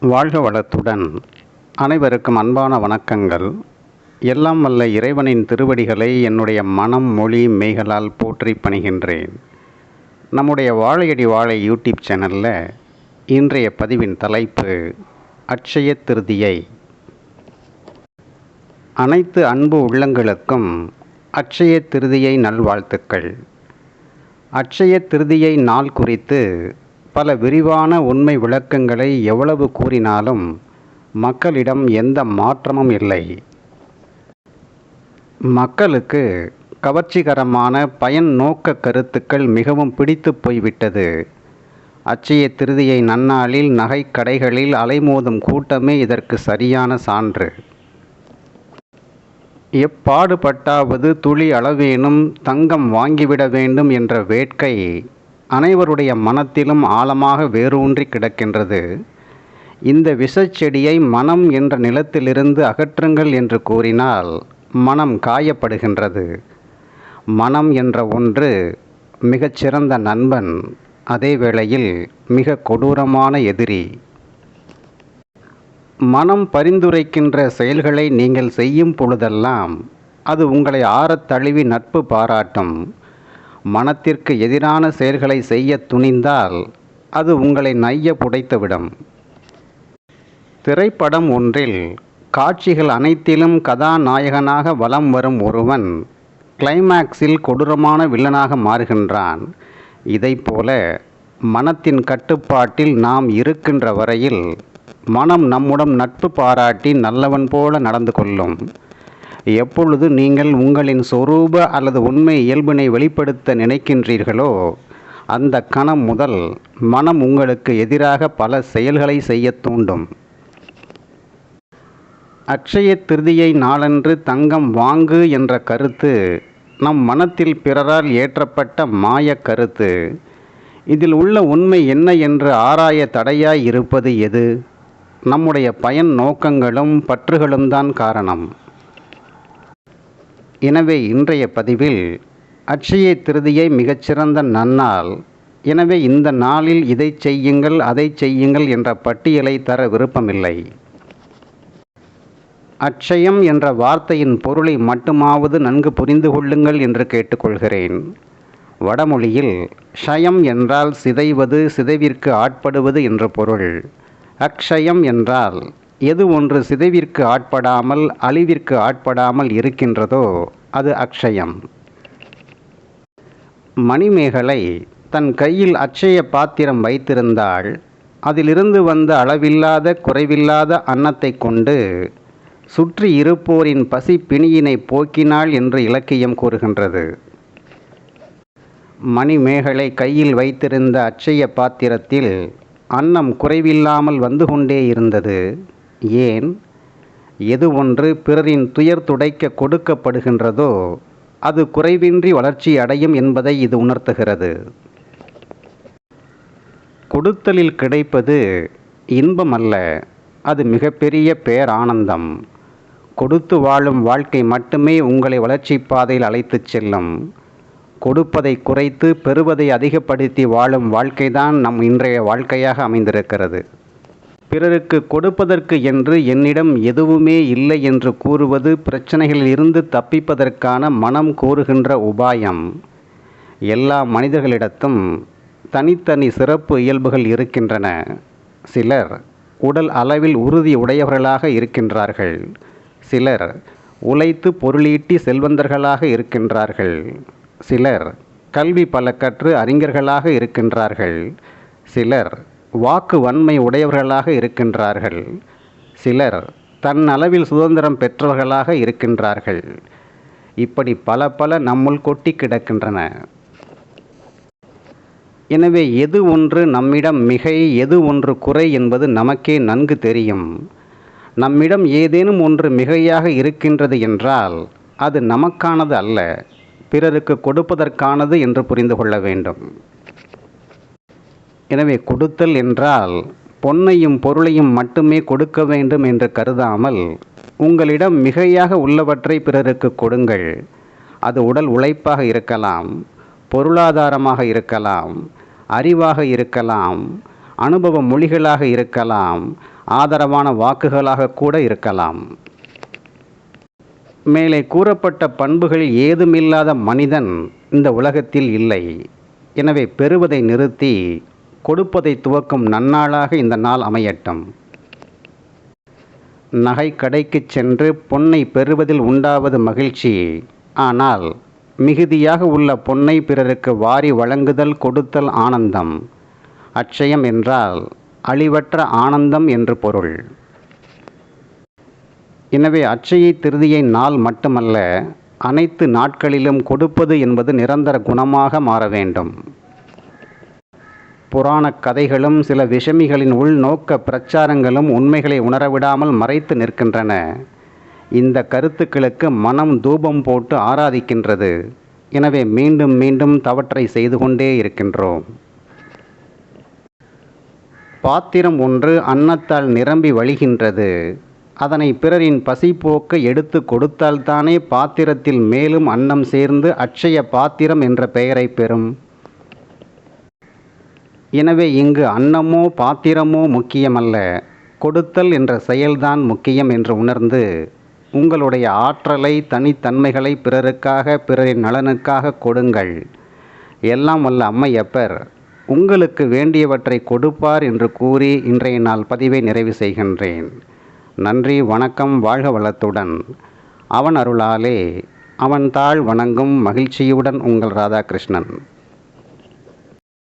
வாழ்க வளத்துடன். அனைவருக்கும் அன்பான வணக்கங்கள். எல்லாம் வல்ல இறைவனின் திருவடிகளை என்னுடைய மனம் மொழி மெய்களால் போற்றி பணிகின்றேன். நம்முடைய வாழையடி வாழை யூடியூப் சேனலில் இன்றைய பதிவின் தலைப்பு அட்சய திருதியை. அனைத்து அன்பு உள்ளங்களுக்கும் அட்சய திருதியை நல்வாழ்த்துக்கள். அட்சய திருதியை நாள் குறித்து பல விரிவான உண்மை விளக்கங்களை எவ்வளவு கூறினாலும் மக்களிடம் எந்த மாற்றமும் இல்லை. மக்களுக்கு கவர்ச்சிகரமான பயன் நோக்க கருத்துக்கள் மிகவும் பிடித்து போய்விட்டது. அச்சய திருதியை நன்னாளில் நகை கடைகளில் அலைமோதும் கூட்டமே இதற்கு சரியான சான்று. எப்பாடுபட்டாவது துளி அளவேனும் தங்கம் வாங்கிவிட வேண்டும் என்ற வேட்கை அனைவருடைய மனத்திலும் ஆழமாக வேரூன்றி கிடக்கின்றது. இந்த விஷச்செடியை மனம் என்ற நிலத்திலிருந்து அகற்றுங்கள் என்று கூறினால் மனம் காயப்படுகின்றது. மனம் என்ற ஒன்று மிகச்சிறந்த நண்பன் அதே வேளையில் மிக கொடூரமான எதிரி. மனம் பரிந்துரைக்கின்ற செயல்களை நீங்கள் செய்யும் பொழுதெல்லாம் அது உங்களை ஆறத் தழுவி நட்பு பாராட்டும். மனத்திற்கு எதிரான செயல்களை செய்ய துணிந்தால் அது உங்களை நைய புடைத்துவிடும். திரைப்படம் ஒன்றில் காட்சிகள் அனைத்திலும் கதாநாயகனாக வலம் வரும் ஒருவன் கிளைமேக்ஸில் கொடூரமான வில்லனாக மாறுகின்றான். இதைப்போல மனத்தின் கட்டுப்பாட்டில் நாம் இருக்கின்ற வரையில் மனம் நம்முடன் நட்பு பாராட்டி நல்லவன் போல நடந்து கொள்ளும். எப்பொழுது நீங்கள் உங்களின் சொரூப அல்லது உண்மை இயல்பினை வெளிப்படுத்த நினைக்கின்றீர்களோ அந்த கணம் முதல் மனம் உங்களுக்கு எதிராக பல செயல்களை செய்ய தூண்டும். அக்ஷய திருதியை நாளன்று தங்கம் வாங்கு என்ற கருத்து நம் மனத்தில் பிறரால் ஏற்றப்பட்ட மாய கருத்து. இதில் உள்ள உண்மை என்ன என்று ஆராய தடையாய் இருப்பது எது? நம்முடைய பயன் நோக்கங்களும் பற்றுகளும் தான் காரணம். எனவே இன்றைய பதிவில் அட்சய திருதியை மிகச்சிறந்த நன்னால் எனவே இந்த நாளில் இதை செய்யுங்கள் அதை செய்யுங்கள் என்ற பட்டியலை தர விருப்பமில்லை. அட்சயம் என்ற வார்த்தையின் பொருளை மட்டுமாவது நன்கு புரிந்து கொள்ளுங்கள் என்று கேட்டுக்கொள்கிறேன். வடமொழியில் ஷயம் என்றால் சிதைவது சிதைவிற்கு ஆட்படுவது என்று பொருள். அக்ஷயம் என்றால் எது ஒன்று சிதைவிற்கு ஆட்படாமல் அழிவிற்கு ஆட்படாமல் இருக்கின்றதோ அது அக்ஷயம். மணிமேகலை தன் கையில் அட்சய பாத்திரம் வைத்திருந்தாள். அதிலிருந்து வந்த அளவில்லாத குறைவில்லாத அன்னத்தை கொண்டு சுற்றி இருப்போரின் பசி பிணியினை போக்கினாள் என்று இலக்கியம் கூறுகின்றது. மணிமேகலை கையில் வைத்திருந்த அட்சய பாத்திரத்தில் அன்னம் குறைவில்லாமல் வந்து கொண்டே இருந்தது. ஏன் எது ஒன்று பிறரின் துயர் துடைக்க கொடுக்கப்படுகின்றதோ அது குறைவின்றி வளர்ச்சி அடையும் என்பதை இது உணர்த்துகிறது. கொடுத்தலில் கிடைப்பது இன்பம் அல்ல அது மிகப்பெரிய பேரானந்தம். கொடுத்து வாழும் வாழ்க்கை மட்டுமே உங்களை வளர்ச்சி பாதையில் அழைத்துச் செல்லும். கொடுப்பதை குறைத்து பெறுவதை அதிகப்படுத்தி வாழும் வாழ்க்கைதான் நம் இன்றைய வாழ்க்கையாக அமைந்திருக்கிறது. பிறருக்கு கொடுப்பதற்கு என்று என்னிடம் எதுவுமே இல்லை என்று கூறுவது பிரச்சனைகளில் இருந்து தப்பிப்பதற்கான மனம் கூறுகின்ற உபாயம். எல்லா மனிதர்களிடத்தும் தனித்தனி சிறப்பு இயல்புகள் இருக்கின்றன. சிலர் உடல் அளவில் உறுதி உடையவர்களாக இருக்கின்றார்கள். சிலர் உழைத்து பொருளீட்டி செல்வந்தர்களாக இருக்கின்றார்கள். சிலர் கல்வி பல கற்று அறிஞர்களாக இருக்கின்றார்கள். சிலர் வாக்கு வன்மை உடையவர்களாக இருக்கின்றார்கள். சிலர் தன் அளவில் சுதந்திரம் பெற்றவர்களாக இருக்கின்றார்கள். இப்படி பல பல நம்முள் கொட்டி கிடக்கின்றன. எனவே எது ஒன்று நம்மிடம் மிகை எது ஒன்று குறை என்பது நமக்கே நன்கு தெரியும். நம்மிடம் ஏதேனும் ஒன்று மிகையாக இருக்கின்றது என்றால் அது நமக்கானது அல்ல பிறருக்கு கொடுப்பதற்கானது என்று புரிந்து கொள்ள வேண்டும். எனவே கொடுத்தல் என்றால் பொன்னையும் பொருளையும் மட்டுமே கொடுக்க வேண்டும் என்று கருதாமல் உங்களிடம் மிகையாக உள்ளவற்றை பிறருக்கு கொடுங்கள். அது உடல் உழைப்பாக இருக்கலாம் பொருளாதாரமாக இருக்கலாம் அறிவாக இருக்கலாம் அனுபவ மொழிகளாக இருக்கலாம் ஆதரவான வாக்குகளாக கூட இருக்கலாம். மேலே கூறப்பட்ட பண்புகள் ஏதுமில்லாத மனிதன் இந்த உலகத்தில் இல்லை. எனவே பெறுவதை நிறுத்தி கொடுப்பதை துவக்கும் நன்னாளாக இந்த நாள் அமையட்டும். நகை கடைக்கு சென்று பொன்னை பெறுவதில் உண்டாவது மகிழ்ச்சி. ஆனால் மிகுதியாக உள்ள பொன்னை பிறருக்கு வாரி வழங்குதல் கொடுத்தல் ஆனந்தம். அட்சயம் என்றால் அழிவற்ற ஆனந்தம் என்று பொருள். எனவே அட்சயை திருதியை நாள் மட்டுமல்ல அனைத்து நாட்களிலும் கொடுப்பது என்பது நிரந்தர குணமாக மாற வேண்டும். புராணக் கதைகளும் சில விஷமிகளின் உள்நோக்க பிரச்சாரங்களும் உண்மைகளை உணரவிடாமல் மறைத்து நிற்கின்றன. இந்த கருத்துக்களுக்கு மனம் தூபம் போட்டு ஆராதிக்கின்றது. எனவே மீண்டும் மீண்டும் தவற்றை செய்து கொண்டே இருக்கின்றோம். பாத்திரம் ஒன்று அன்னத்தால் நிரம்பி வழிகின்றது. அதனை பிறரின் பசி எடுத்து கொடுத்தால்தானே பாத்திரத்தில் மேலும் அன்னம் சேர்ந்து அட்சய பாத்திரம் என்ற பெயரை பெறும். எனவே இங்கு அன்னமோ பாத்திரமோ முக்கியமல்ல. கொடுத்தல் என்ற செயல்தான் முக்கியம் என்று உணர்ந்து உங்களுடைய ஆற்றலை தனித்தன்மைகளை பிறருக்காக பிறரின் நலனுக்காக கொடுங்கள். எல்லாம் வல்ல அம்மையப்பர் உங்களுக்கு வேண்டியவற்றை கொடுப்பார் என்று கூறி இன்றைய நாள் பதிவை நிறைவு செய்கின்றேன். நன்றி வணக்கம் வாழ்க வளத்துடன். அவன் அருளாலே அவன் தாழ் வணங்கும் மகிழ்ச்சியுடன் உங்கள் ராதாகிருஷ்ணன்.